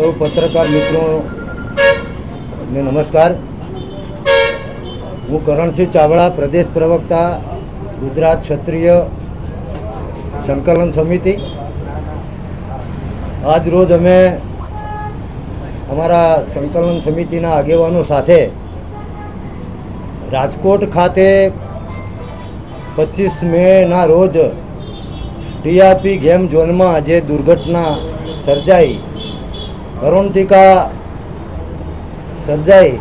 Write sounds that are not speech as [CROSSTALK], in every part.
સૌ પત્રકાર મિત્રો ને નમસ્કાર. હું કરણસિંહ ચાવડા, પ્રદેશ પ્રવક્તા, ગુજરાત ક્ષત્રિય સંકલન સમિતિ. આજ રોજ અમે અમારા સંકલન સમિતિના આગેવાનો સાથે રાજકોટ ખાતે પચીસ મેના રોજ ટીઆરપી ગેમ ઝોનમાં જે દુર્ઘટના સર્જાઈ. કરુણતિકા સર્જાઈ.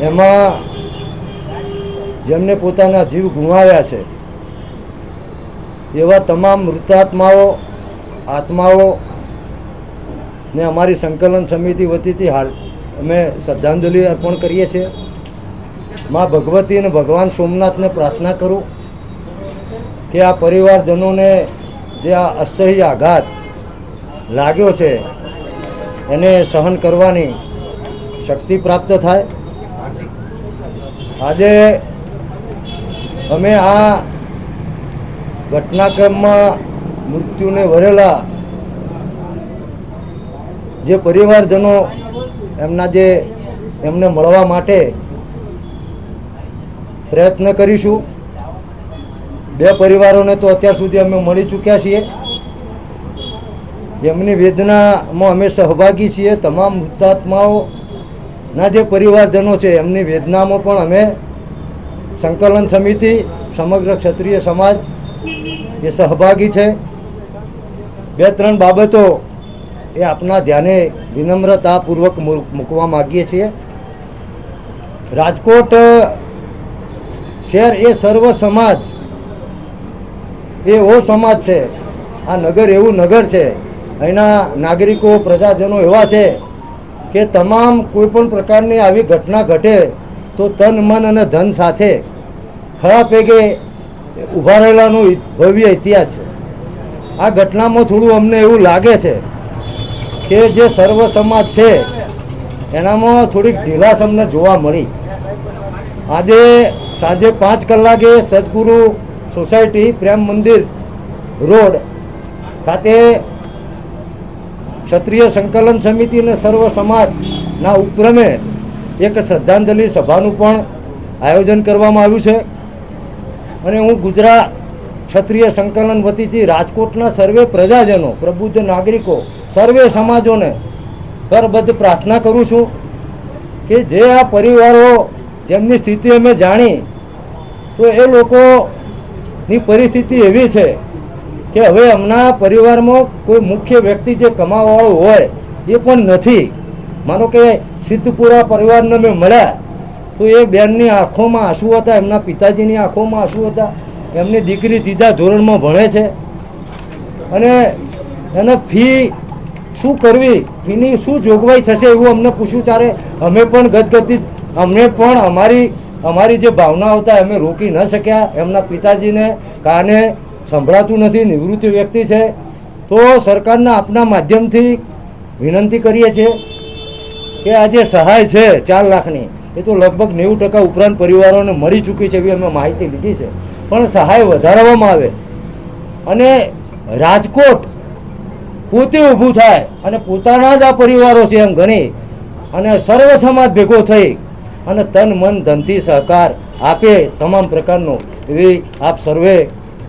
એમાં જેમને પોતાના જીવ ગુમાવ્યા છે, એવા તમામ મૃતાત્માઓ, આત્માઓ ને અમારી સંકલન સમિતિ વતીથી હાલ અમે શ્રદ્ધાંજલિ અર્પણ કરીએ છીએ. માં ભગવતી અને ભગવાન સોમનાથને પ્રાર્થના કરું કે આ પરિવારજનોને જે આ અસહ્ય આઘાત લાગ્યો છે, એને સહન કરવાની શક્તિ પ્રાપ્ત થાય. આજે અમે આ ઘટનાક્રમમાં મૃત્યુને વરેલા જે પરિવારજનો એમના જે એમને મળવા માટે પ્રયત્ન કરીશું. બે પરિવારોને તો અત્યાર સુધી અમે મળી ચૂક્યા છીએ. એમની વેદનામાં અમે સહભાગી છીએ. તમામ મૃતાત્માઓના જે પરિવારજનો છે, એમની વેદનામાં પણ અમે સંકલન સમિતિ, સમગ્ર ક્ષત્રિય સમાજ એ સહભાગી છે. બે ત્રણ બાબતો એ આપના ધ્યાને વિનમ્રતાપૂર્વક મૂકવા માગીએ છીએ. રાજકોટ શહેર એ સર્વ સમાજ, એ ઓ સમાજ છે. આ નગર એવું નગર છે અહીંના નાગરિકો, પ્રજાજનો એવા છે કે તમામ કોઈ પણ પ્રકારની આવી ઘટના ઘટે તો તન, મન અને ધન સાથે ખરા પેગે ઊભા રહેલાનો ભવ્ય ઇતિહાસ છે. આ ઘટનામાં થોડું અમને એવું લાગે છે કે જે સર્વ સમાજ છે, એનામાં થોડીક ઢીલાસ અમને જોવા મળી. આજે સાંજે પાંચ કલાકે સદગુરુ સોસાયટી પ્રેમ મંદિર રોડ ખાતે ક્ષત્રિય સંકલન સમિતિ અને સર્વ સમાજના ઉપક્રમે એક શ્રદ્ધાંજલિ સભાનું પણ આયોજન કરવામાં આવ્યું છે. અને હું ગુજરાત ક્ષત્રિય સંકલન વતીથી રાજકોટના સર્વે પ્રજાજનો, પ્રબુદ્ધ નાગરિકો, સર્વે સમાજોને કરબદ્ધ પ્રાર્થના કરું છું કે જે આ પરિવારો જેમની સ્થિતિ અમે જાણી, તો એ લોકોની પરિસ્થિતિ એવી છે કે હવે હમણાં પરિવારમાં કોઈ મુખ્ય વ્યક્તિ જે કમાવાવાળો હોય, એ પણ નથી. માનો કે સિદ્ધપુરા પરિવારને મેં મળ્યા, તો એ બેનની આંખોમાં આંસુ હતા, એમના પિતાજીની આંખોમાં આંસુ હતા, એમની દીકરી ત્રીજા ધોરણમાં ભણે છે. અને એને ફી શું કરવી? ફીની શું જોગવાઈ થશે એવું અમને પૂછ્યું, ત્યારે અમે પણ ગદગદિત, અમને પણ અમારી અમારી જે ભાવના હતા, અમે રોકી ન શક્યા. એમના પિતાજીને કાને સંભળાતું નથી, નિવૃત્ત વ્યક્તિ છે, તો સરકારના આપના માધ્યમથી વિનંતી કરીએ છીએ કે આ જે સહાય છે ચાર લાખની, એ તો લગભગ નેવું ટકા ઉપરાંત પરિવારોને મળી ચૂકી છે એવી અમે માહિતી લીધી છે. પણ સહાય વધારવામાં આવે અને રાજકોટ પોતે ઊભું થાય અને પોતાના જ આ પરિવારો છે એમ ગણી અને સર્વ સમાજ ભેગો થઈ અને તન મન ધનથી સહકાર આપે તમામ પ્રકારનો. એવી આપ સર્વે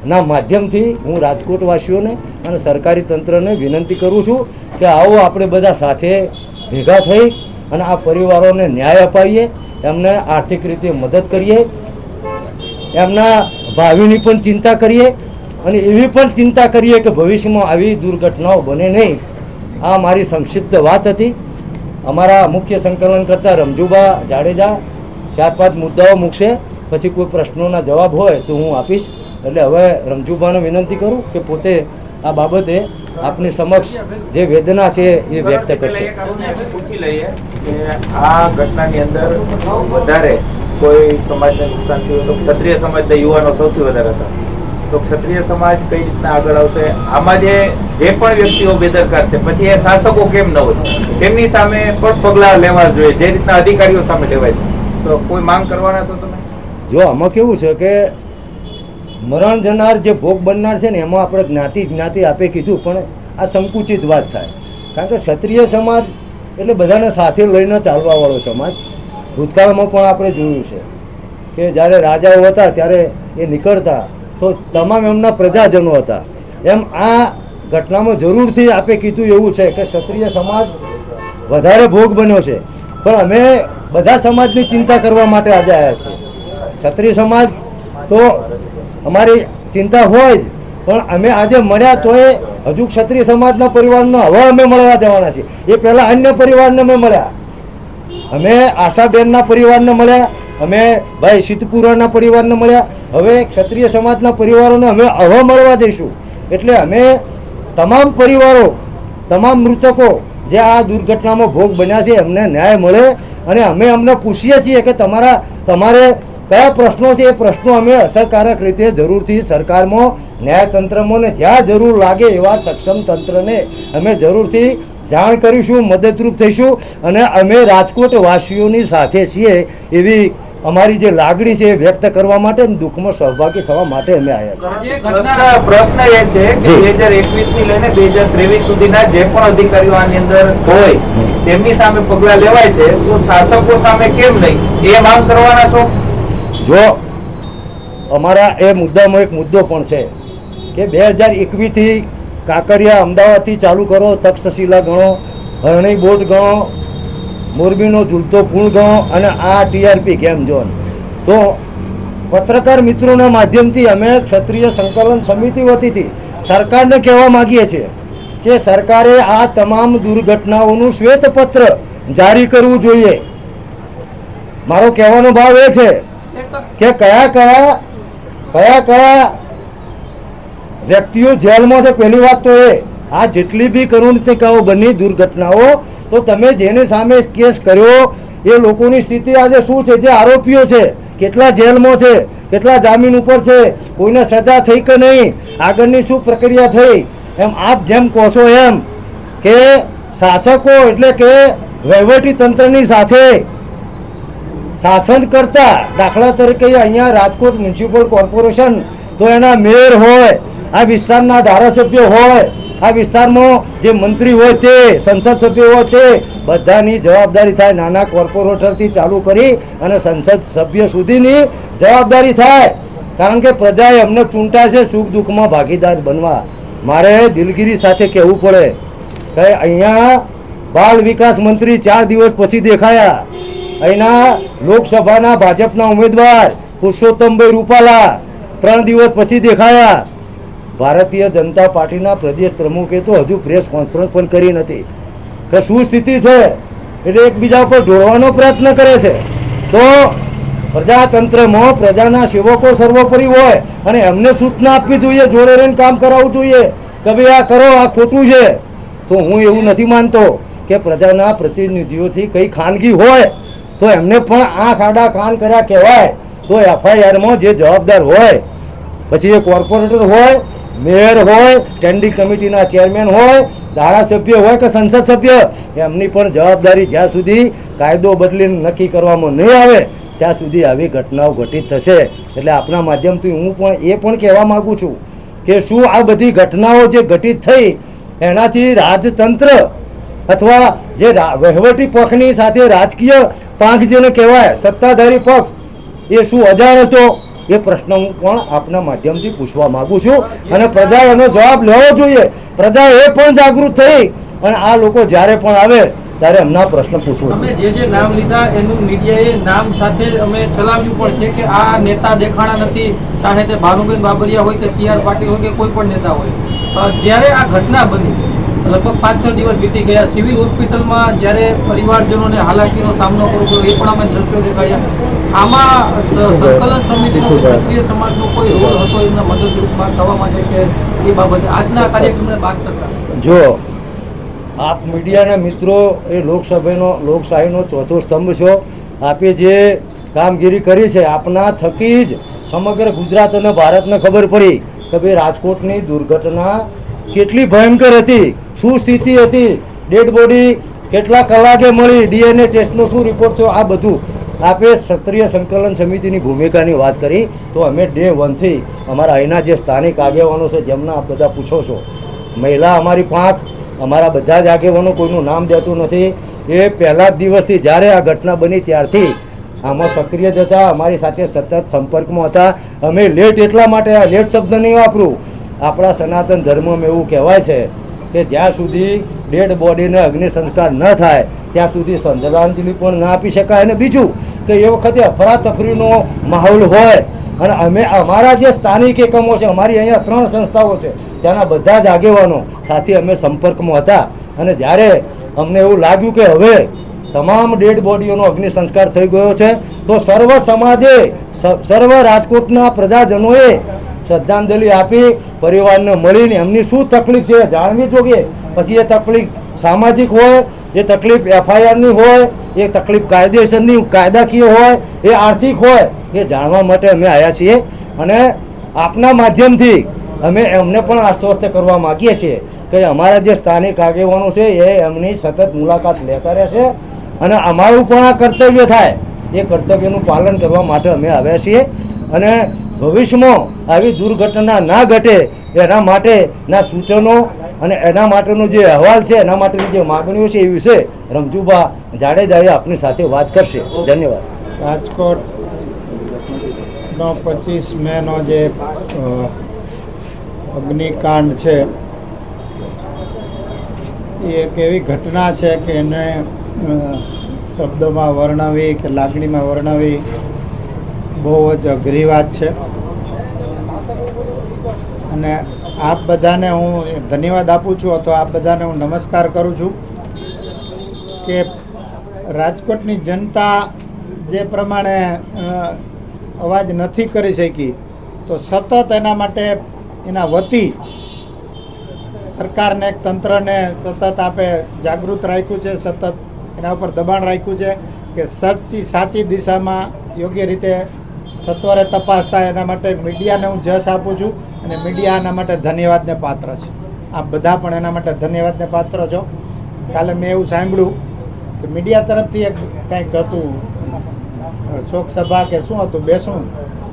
ના માધ્યમથી હું રાજકોટવાસીઓને અને સરકારી તંત્રને વિનંતી કરું છું કે આવો આપણે બધા સાથે ભેગા થઈ અને આ પરિવારોને ન્યાય અપાવીએ એમને આર્થિક રીતે મદદ કરીએ, એમના ભાવિની પણ ચિંતા કરીએ અને એવી પણ ચિંતા કરીએ કે ભવિષ્યમાં આવી દુર્ઘટનાઓ બને નહીં. આ મારી સંક્ષિપ્ત વાત હતી. અમારા મુખ્ય સંકલન કરતા રમજુબા જાડેજા, ચાર પાંચ મુદ્દાઓ મૂકશે, પછી કોઈ પ્રશ્નોના જવાબ હોય તો હું આપીશ. એટલે હવે રમજુભાને વિનંતી કરું કે પોતે આ બાબતે આપની સમક્ષ જે વેદના છે એ વ્યક્ત કરશે. પૂછી લઈએ કે આ ઘટનાની અંદર વધારે કોઈ સમાજને નુકસાન થયું તો ક્ષત્રિય સમાજના યુવાનો સૌથી વધારે હતા. તો ક્ષત્રિય સમાજ કઈ રીતના આગળ આવશે? આમાં જે જે પણ વ્યક્તિઓ બેદરકાર છે પછી એ શાસકો કેમ ન હોય? તેમની સામે પણ પગલાં લેવા જોઈએ? જે રીતના અધિકારીઓ સામે લેવાય છે. તો કોઈ માંગ કરવાના છો તમે? જો આમાં કેવું છે કે મરણ જનાર જે ભોગ બનનાર છે ને, એમાં આપણે જ્ઞાતિ જ્ઞાતિ આપે કીધું, પણ આ સંકુચિત વાત થાય. કારણ કે ક્ષત્રિય સમાજ એટલે બધાને સાથે લઈને ચાલવાવાળો સમાજ. ભૂતકાળમાં પણ આપણે જોયું છે કે જ્યારે રાજાઓ હતા, ત્યારે એ નીકળતા, તો તમામ એમના પ્રજાજનો હતા. એમ આ ઘટનામાં જરૂરથી આપે કીધું એવું છે કે ક્ષત્રિય સમાજ વધારે ભોગ બન્યો છે. પણ અમે બધા સમાજની ચિંતા કરવા માટે આજે આવ્યા છીએ. ક્ષત્રિય સમાજ તો અમારી ચિંતા હોય પણ અમે આજે મળ્યા તોય હજુ ક્ષત્રિય સમાજના પરિવારનો હવે અમે મળવા જવાના છીએ. એ પહેલાં અન્ય પરિવારને અમે મળ્યા. અમે આશાબેનના પરિવારને મળ્યા, અમે ભાઈ સિદ્ધપુરાના પરિવારને મળ્યા. હવે ક્ષત્રિય સમાજના પરિવારોને અમે હવે મળવા જઈશું એટલે અમે તમામ પરિવારો, તમામ મૃતકો જે આ દુર્ઘટનામાં ભોગ બન્યા છે, એમને ન્યાય મળે અને અમે અમને પૂછીએ છીએ કે તમારા, તમારે કયા પ્રશ્નો છે એ પ્રશ્નો અમે અસરકારક રીતે જરૂરથી સરકારમાં ન્યાયતંત્રમાં ને જ્યાં જરૂર લાગે એવા સક્ષમ તંત્રને અમે જરૂરથી જાણ કરીશું મદદરૂપ થઈશું અને અમે રાજકોટ વાસીઓની સાથે છીએ એવી અમારી જે લાગણી છે એ વ્યક્ત કરવા માટે દુઃખમાં સહભાગી થવા માટે અમે આવ્યા છીએ. પ્રશ્ન પ્રશ્ન એ છે કે બે હજાર એકવીસથી લઈને બે હજાર ત્રેવીસ સુધીના જે પણ અધિકારીઓ આની અંદર હોય તેમની સામે પગલા લેવાય છે તો શાસકો સામે કેમ નહીં? એ માંગ કરવાના છો? જો અમારા એ મુદ્દામાં એક મુદ્દો પણ છે કે બે હજાર એકવીસથી કાંકરિયા અમદાવાદથી ચાલુ કરો, તક્ષશિલા ગણો હરણી બોટ ગણો, મોરબીનો ઝૂલતો ગુણ ગણો અને આ ટીઆરપી ગેમ ઝોન. તો પત્રકાર મિત્રોના માધ્યમથી અમે ક્ષત્રિય સંકલન સમિતિ વતીથી સરકારને કહેવા માગીએ છીએ કે સરકારે આ તમામ દુર્ઘટનાઓનું શ્વેતપત્ર જારી કરવું જોઈએ. મારો કહેવાનો ભાવ એ છે કે કયા કયા કયા કયા વ્યક્તિઓ જેલમાં છે, પહેલી વાત તો એ, આ જેટલી બી કરુણતિકાઓ બની દુર્ઘટનાઓ, તો તમે જેની સામે કેસ કર્યો, એ લોકોની સ્થિતિ આજે શું છે, જે આરોપીઓ છે, કેટલા જેલમાં છે, કેટલા જામીન ઉપર છે, કોઈને સજા થઈ કે નહીં, આગળની શું પ્રક્રિયા થઈ, એમ આપ જેમ કહો છો એમ, કે શાસકો એટલે કે વહીવટી તંત્રની સાથે શાસન કરતા દાખલા તરીકે અહીંયા રાજકોટ મ્યુનિસિપલ કોર્પોરેશન તો એના મેયર હોય, આ વિસ્તારના ધારાસભ્યો હોય, આ વિસ્તારમાં જે મંત્રી હોય તે, સંસદ સભ્યો હોય તે બધાની જવાબદારી થાય, નાના કોર્પોરેટરથી ચાલુ કરી અને સંસદ સભ્ય સુધીની જવાબદારી થાય. કારણ કે પ્રજાએ અમને ચૂંટા છે, સુખ દુઃખમાં ભાગીદાર બનવા. મારે દિલગીરી સાથે કહેવું પડે કે અહીંયા બાળ વિકાસ મંત્રી ચાર દિવસ પછી દેખાયા. અહીંના લોકસભાના ભાજપના ઉમેદવાર પુરુષોત્તમભાઈ રૂપાલા ત્રણ દિવસ પછી દેખાયા. ભારતીય જનતા પાર્ટીના પ્રદેશ પ્રમુખે તો હજુ પ્રેસ કોન્ફરન્સ પણ કરી નથી. કે શું સ્થિતિ છે? એટલે એકબીજા ઉપર જોડવાનો પ્રયત્ન કરે છે. તો પ્રજાતંત્રમાં પ્રજાના સેવકો સર્વોપરી હોય અને એમને સૂચના આપવી જોઈએ, જોડે રહીને કામ કરાવવું જોઈએ કે ભાઈ આ કરો, આ ખોટું છે. તો હું એવું નથી માનતો કે પ્રજાના પ્રતિનિધિઓથી કંઈ ખાનગી હોય તો એમને પણ આંખ, આડા, કાન કર્યા કહેવાય. તો એફઆઈઆરમાં જે જવાબદાર હોય, પછી એ કોર્પોરેટર હોય, મેયર હોય સ્ટેન્ડિંગ કમિટીના ચેરમેન હોય, ધારાસભ્ય હોય કે સંસદ સભ્ય, એમની પણ જવાબદારી જ્યાં સુધી કાયદો બદલીને નક્કી કરવામાં નહીં આવે, ત્યાં સુધી આવી ઘટનાઓ ઘટિત થશે. એટલે આપણા માધ્યમથી હું પણ એ પણ કહેવા માગું છું કે શું આ બધી ઘટનાઓ જે ઘટિત થઈ, એનાથી રાજતંત્ર અથવા જે વહીવટી પક્ષની સાથે રાજકીય પાંખ જેને કહેવાય સત્તાધારી પક્ષ એ શું અજાણ હતો? એ પ્રશ્ન હું પણ આપના માધ્યમથી પૂછવા માગું છું અને પ્રજા એનો જવાબ લેવો જોઈએ. પ્રજા એ પણ જાગૃત થઈ અને આ લોકો જ્યારે પણ આવે ત્યારે એમના પ્રશ્ન પૂછવું અમે જે જે નામ લીધા એનું મીડિયાએ નામ સાથે અમે ચલાવ્યું પણ છે કે આ નેતા દેખાણા નથી. ચાહે તે ભાનુબેન બાબરિયા હોય કે સી આર પાટીલ હોય કે કોઈ પણ નેતા હોય. જ્યારે આ ઘટના બની લગભગ પાંચ છ દિવસ વીતી ગયા. સિવિલ હોસ્પિટલમાં જ્યારે પરિવારજનોને હાલાકીનો સામનો કરવો પડ્યો એ પણ અમે દ્રશ્યો દેખાયા આમાં સંકલન સમિતિનો ક્ષત્રિય સમાજનો કોઈ રોલ હતો એમના મદદરૂપમાં થવા માટે કે એ બાબતે? આજના કાર્યક્રમને બાદ કરતા. જો આપ મીડિયાના મિત્રો એ લોકસભાનો લોકશાહીનો ચોથો સ્તંભ છો આપે જે કામગીરી કરી છે આપના થકી જ સમગ્ર ગુજરાત અને ભારતને ખબર પડી કે ભાઈ રાજકોટની દુર્ઘટના કેટલી ભયંકર હતી, શું સ્થિતિ હતી, ડેડ બોડી કેટલા કલાકે મળી, ડીએનએ ટેસ્ટનો શું રિપોર્ટ થયો, આ બધું. આપે ક્ષત્રિય સંકલન સમિતિની ભૂમિકાની વાત કરી, તો અમે ડે વનથી અમારા અહીંના જે સ્થાનિક આગેવાનો છે, જેમના આપ બધા પૂછો છો, મહિલા અમારી પાંચ અમારા બધા જ આગેવાનો કોઈનું નામ દેતું નથી. એ પહેલા જ દિવસથી જ્યારે આ ઘટના બની ત્યારથી આમાં સક્રિય જ હતા, અમારી સાથે સતત સંપર્કમાં હતા. અમે લેટ એટલા માટે આ લેટ શબ્દ નહીં વાપરું. આપણા સનાતન ધર્મમાં એવું કહેવાય છે કે જ્યાં સુધી ડેડ બોડીને અગ્નિ સંસ્કાર ન થાય, ત્યાં સુધી શ્રદ્ધાંજલિ પણ ના આપી શકાય. અને બીજું કે એ વખતે અફરાતફરીનો માહોલ હોય, અને અમે અમારા જે સ્થાનિક એકમો છે, અમારી અહીંયા ત્રણ સંસ્થાઓ છે, ત્યાંના બધા જ આગેવાનો સાથે અમે સંપર્કમાં હતા. અને જ્યારે અમને એવું લાગ્યું કે હવે તમામ ડેડ બોડીઓનો અગ્નિ સંસ્કાર થઈ ગયો છે, તો સર્વ સમાજે સર્વ રાજકોટના પ્રજાજનોએ શ્રદ્ધાંજલિ આપી પરિવારને મળીને એમની શું તકલીફ છે જાણવી જોઈએ. પછી એ તકલીફ સામાજિક હોય, એ તકલીફ એફઆઈઆરની હોય, એ તકલીફ કાયદેસરની, કાયદાકીય હોય, એ આર્થિક હોય, એ જાણવા માટે અમે આવ્યા છીએ. અને આપના માધ્યમથી અમે એમને પણ આશ્વસ્ત કરવા માગીએ છીએ કે અમારા જે સ્થાનિક આગેવાનો છે એ એમની સતત મુલાકાત લેતા રહેશે અને અમારું પણ આ કર્તવ્ય થાય. એ કર્તવ્યનું પાલન કરવા માટે અમે આવ્યા છીએ. અને ભવિષ્યમાં આવી દુર્ઘટના ના ઘટે, એના માટેના સૂચનો અને એના માટેનો જે અહેવાલ છે, એના માટેની જે માગણીઓ છે, એ વિશે રમજુભા જાડેજાએ આપની સાથે વાત કરશે. ધન્યવાદ. રાજકોટ નો પચીસ મેનો જે અગ્નિકાંડ છે, એ એક એવી ઘટના છે કે એને શબ્દોમાં વર્ણવી કે લાગણીમાં વર્ણવી બહુ જ અઘરી વાત છે. અને આપ બધાને હું ધન્યવાદ આપું છું, અથવા આપ બધાને હું નમસ્કાર કરું છું કે રાજકોટની જનતા જે પ્રમાણે અવાજ નથી કરી શકી, તો સતત એના માટે એના વતી સરકારને તંત્રને સતત આપે જાગૃત રાખ્યું છે, સતત એના ઉપર દબાણ રાખ્યું છે કે સાચી સાચી દિશામાં યોગ્ય રીતે સત્વરે તપાસ થાય એના માટે મીડિયાને હું જશ આપું છું અને મીડિયા એના માટે ધન્યવાદને પાત્ર છે. આપ બધા પણ એના માટે ધન્યવાદને પાત્ર છો. કાલે મેં એવું સાંભળ્યું કે મીડિયા તરફથી એક કંઈક હતું શોક સભા કે શું હતું, બેસું.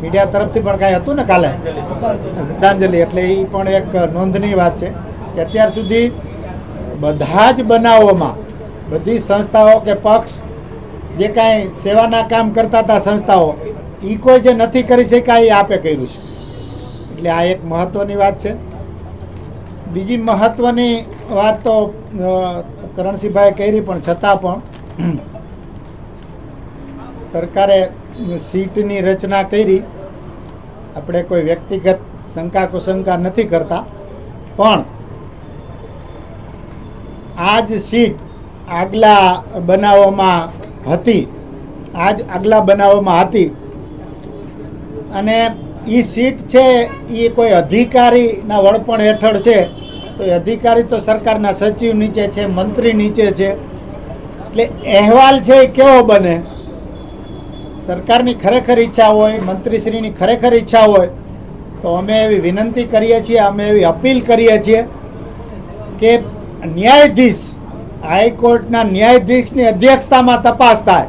મીડિયા તરફથી પણ કાંઈ હતું ને કાલે? શ્રદ્ધાંજલિ. એટલે એ પણ એક નોંધની વાત છે કે અત્યાર સુધી બધા જ બનાવોમાં બધી સંસ્થાઓ કે પક્ષ જે કાંઈ સેવાના કામ કરતા હતા સંસ્થાઓ એ કોઈ જે નથી કરી શક્યા એ આપે કર્યું છે. એટલે આ એક મહત્વની વાત છે. બીજી મહત્વની વાત તો કરણસિંહભાઈ કરી, પણ છતાં પણ [CLEARS THROAT] સરકારે સીટની રચના કરી. આપણે કોઈ વ્યક્તિગત શંકા કુશંકા નથી કરતા. પણ આ જ સીટ આગલા બનાવોમાં હતી. આજ આગલા બનાવોમાં હતી. અને એ સીટ છે એ કોઈ અધિકારીના વડપણ હેઠળ છે. તો અધિકારી તો સરકારના સચિવ નીચે છે, મંત્રી નીચે છે. એટલે અહેવાલ છે એ કેવો બને? સરકારની ખરેખર ઈચ્છા હોય, મંત્રીશ્રીની ખરેખર ઈચ્છા હોય, તો અમે એવી વિનંતી કરીએ છીએ, અમે એવી અપીલ કરીએ છીએ કે ન્યાયાધીશ, હાઈકોર્ટના ન્યાયાધીશની અધ્યક્ષતામાં તપાસ થાય.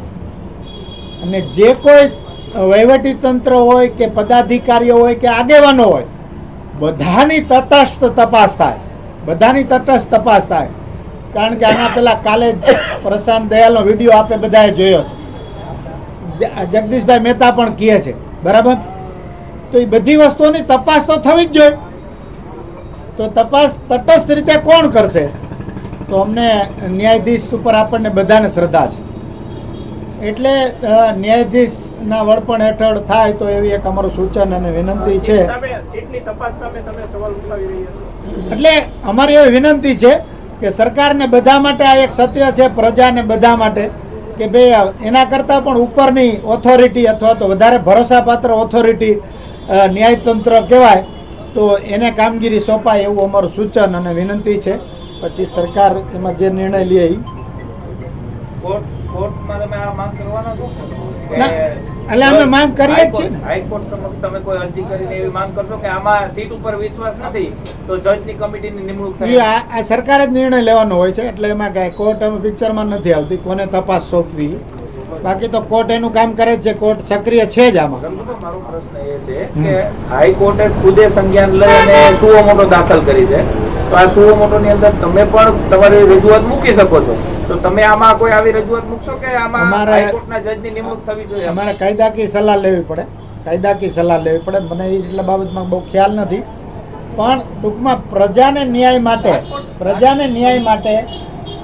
અને જે કોઈ વહીવટી તંત્ર હોય કે પદાધિકારીઓ હોય કે આગેવાનો હોય બધાની તટસ્થ તપાસ થાય. બધાની તટસ્થ તપાસ થાય. કારણ કે આના પહેલા કાલે પ્રશાંત દયાલનો વીડિયો આપે બધાએ જોયો જગદીશભાઈ મહેતા પણ કહે છે. બરાબર? તો એ બધી વસ્તુઓની તપાસ તો થવી જ જોઈએ. તો તપાસ તટસ્થ રીતે કોણ કરશે? તો અમને ન્યાયાધીશ ઉપર આપણને બધાને શ્રદ્ધા છે. એટલે અ, ન્યાયાધીશના વડપણ હેઠળ થાય તો એવી એક અમારું સૂચન અને વિનંતી છે. એટલે અમારી એવી વિનંતી છે કે સરકારને બધા માટે આ એક સત્ય છે પ્રજાને બધા માટે કે ભાઈ એના કરતાં પણ ઉપરની ઓથોરિટી અથવા તો વધારે ભરોસાપાત્ર ઓથોરિટી ન્યાયતંત્ર કહેવાય તો એને કામગીરી સોંપાય એવું અમારું સૂચન અને વિનંતી છે. પછી સરકાર એમાં જે નિર્ણય લે કોર્ટમાં તમે આ માંગ કરવાના છો? ના, એટલે અમે માંગ કરીએ જ છીએ હાઈકોર્ટ સમક્ષ તમે કોઈ અરજી કરીને એવી માંગ કરશો કે આમાં સીટ ઉપર વિશ્વાસ નથી તો જજની કમિટીની નિમણૂક થાય. આ આ સરકારે જ નિર્ણય લેવાનો હોય છે એટલે એમાં કાંઈ કોર્ટ અમે પિક્ચરમાં નથી આવતી કોને તપાસ સોંપવી. બાકી તો કોર્ટ એનું કામ કરે છે કોર્ટ સક્રિય છે જ આમાં. મારો પ્રશ્ન એ છે કે હાઈકોર્ટે ખુદે સંજ્ઞાન લઈ અને સુઓ મોટો દાખલ કરી છે. તો આ સુઓ મોટોની અંદર તમે પણ તમારી રજૂઆત મૂકી શકો છો. તો તમે આમાં કોઈ આવી રજૂઆત મૂકશો કે આમાં અમારે- હાઈકોર્ટના જજની નિમણૂક થવી જોઈએ? અમારે કાયદાકીય સલાહ લેવી પડે. કાયદાકીય સલાહ લેવી પડે. મને એ એટલા બાબતમાં બહુ ખ્યાલ નથી. પણ ટૂંકમાં પ્રજાને ન્યાય માટે પ્રજાને ન્યાય માટે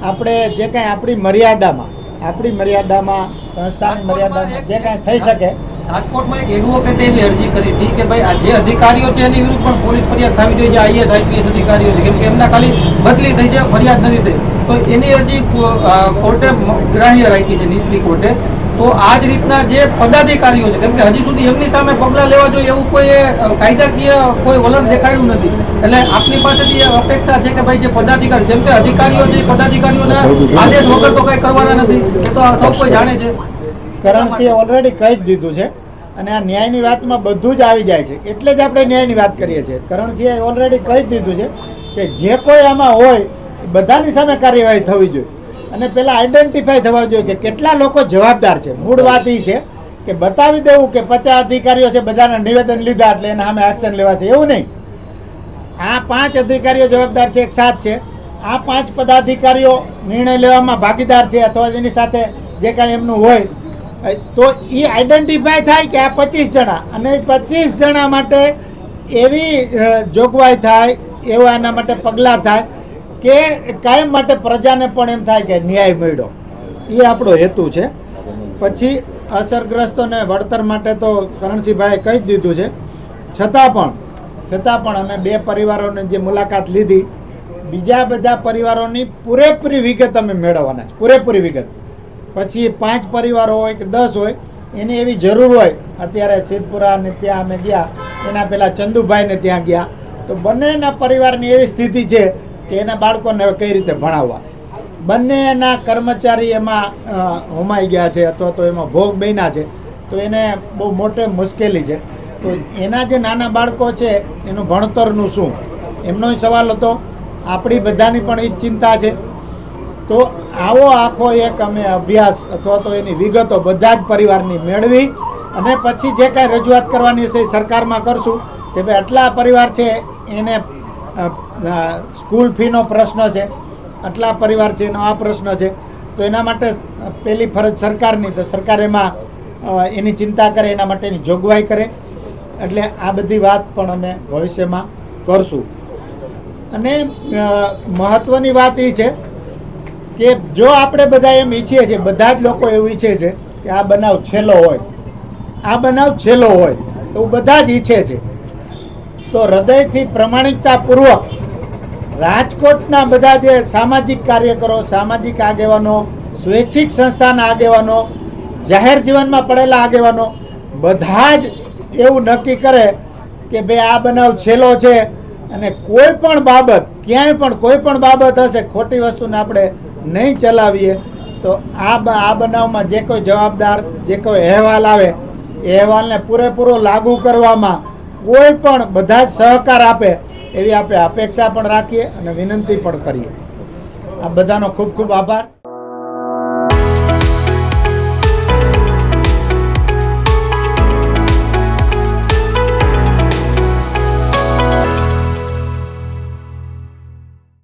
આપણે જે કાંઈ આપણી મર્યાદામાં આપણી મર્યાદામાં સંસ્થાની મર્યાદામાં જે કાંઈ થઈ શકે. રાજકોટમાં એક એડવોકેટે એવી અરજી કરી હતી કે ભાઈ આ જે અધિકારીઓ છે એની વિરુદ્ધ પણ પોલીસ ફરિયાદ થવી જોઈએ જે આઈએસ આઈપીએસ અધિકારીઓ છે. કેમ કે એમના ખાલી બદલી થઈ જાય ફરિયાદ નથી થઈ. તો એની અરજી કોર્ટે ગ્રાહ્ય રાખી છે, નીચલી કોર્ટે. તો આ જ રીતના જે પદાધિકારીઓ છે, કેમ કે હજી સુધી એમની સામે પગલાં લેવા જોઈએ એવું કોઈ કાયદાકીય કોઈ વલણ દેખાડ્યું નથી. એટલે આપની પાસેથી અપેક્ષા છે કે ભાઈ જે પદાધિકારી, જેમ કે અધિકારીઓ જે પદાધિકારીઓના આદેશ વગર તો કઈ કરવાના નથી. એ તો સૌ કોઈ જાણે છે. કરણસિંહે ઓલરેડી કહી જ દીધું છે, અને આ ન્યાયની વાતમાં બધું જ આવી જાય છે. એટલે જ આપણે ન્યાયની વાત કરીએ છીએ. કરણસિંહે ઓલરેડી કહી જ દીધું છે કે જે કોઈ આમાં હોય બધાની સામે કાર્યવાહી થવી જોઈએ. અને પહેલાં આઈડેન્ટિફાઈ થવા જોઈએ કે કેટલા લોકો જવાબદાર છે. મૂળ વાત એ છે કે બતાવી દેવું કે પચાસ અધિકારીઓ છે, બધાના નિવેદન લીધા એટલે એના સામે એક્શન લેવાશે. એવું નહીં. આ પાંચ અધિકારીઓ જવાબદાર છે, એક સાથ છે. આ પાંચ પદાધિકારીઓ નિર્ણય લેવામાં ભાગીદાર છે, અથવા એની સાથે જે કાંઈ એમનું હોય તો એ આઈડેન્ટિફાય થાય કે આ પચીસ જણા. અને પચીસ જણા માટે એવી જોગવાઈ થાય, એવા એના માટે પગલાં થાય કે કાયમ માટે પ્રજાને પણ એમ થાય કે ન્યાય મળ્યો. એ આપણો હેતુ છે. પછી અસરગ્રસ્તોને વળતર માટે તો કરણસિંહભાઈએ કહી જ દીધું છે. છતાં પણ છતાં પણ અમે બે પરિવારોની જે મુલાકાત લીધી, બીજા બધા પરિવારોની પૂરેપૂરી વિગત અમે મેળવવાના છે. પૂરેપૂરી વિગત. પછી પાંચ પરિવારો હોય કે દસ હોય, એની એવી જરૂર હોય, અત્યારે સિદ્ધપુરા ને ત્યાં અમે ગયા, એના પહેલાં ચંદુભાઈને ત્યાં ગયા. તો બંનેના પરિવારની એવી સ્થિતિ છે કે એના બાળકોને કઈ રીતે ભણાવવા? બંનેના કર્મચારી એમાં હોમાઈ ગયા છે અથવા તો એમાં ભોગ બન્યા છે. તો એને બહુ મોટે મુશ્કેલી છે. તો એના જે નાના બાળકો છે, એનું ભણતરનું શું? એમનો સવાલ હતો. આપણી બધાની પણ એ જ ચિંતા છે. તો આવો આખો એક અમે અભ્યાસ અથવા તો એની વિગતો બધા જ પરિવારની મેળવી અને પછી જે કાંઈ રજૂઆત કરવાની છે એ સરકારમાં કરશું. કે ભાઈ આટલા પરિવાર છે, એને સ્કૂલ ફીનો પ્રશ્ન છે, આટલા પરિવાર છે એનો આ પ્રશ્ન છે. તો એના માટે પહેલી ફરજ સરકારની, તો સરકાર એમાં એની ચિંતા કરે, એના માટેની જોગવાઈ કરે. એટલે આ બધી વાત પણ અમે ભવિષ્યમાં કરશું. અને મહત્ત્વની વાત એ છે કે જો આપણે બધા એમ ઈચ્છીએ છીએ, બધા જ લોકો એવું ઈચ્છે છે કે આ બનાવ છેલ્લો હોય. આ બનાવ છેલ્લો હોય, એવું બધા જ ઈચ્છે છે. તો હૃદયથી પ્રમાણિકતાપૂર્વક રાજકોટના બધા જે સામાજિક કાર્યકરો, સામાજિક આગેવાનો, સ્વૈચ્છિક સંસ્થાના આગેવાનો, જાહેર જીવનમાં પડેલા આગેવાનો, બધા જ એવું નક્કી કરે કે ભાઈ આ બનાવ છેલ્લો છે અને કોઈ પણ બાબત, ક્યાંય પણ કોઈ પણ બાબત હશે, ખોટી વસ્તુને આપણે નહીં ચલાવીએ, તો આ આ બનાવમાં જે કોઈ જવાબદાર, જે કોઈ અહેવાલ આવે, એ અહેવાલને પૂરેપૂરો લાગુ કરવામાં કોઈ પણ બધા જ સહકાર આપે એવી આપણે અપેક્ષા પણ રાખીએ અને વિનંતી પણ કરીએ. આ બધાનો ખૂબ ખૂબ આભાર.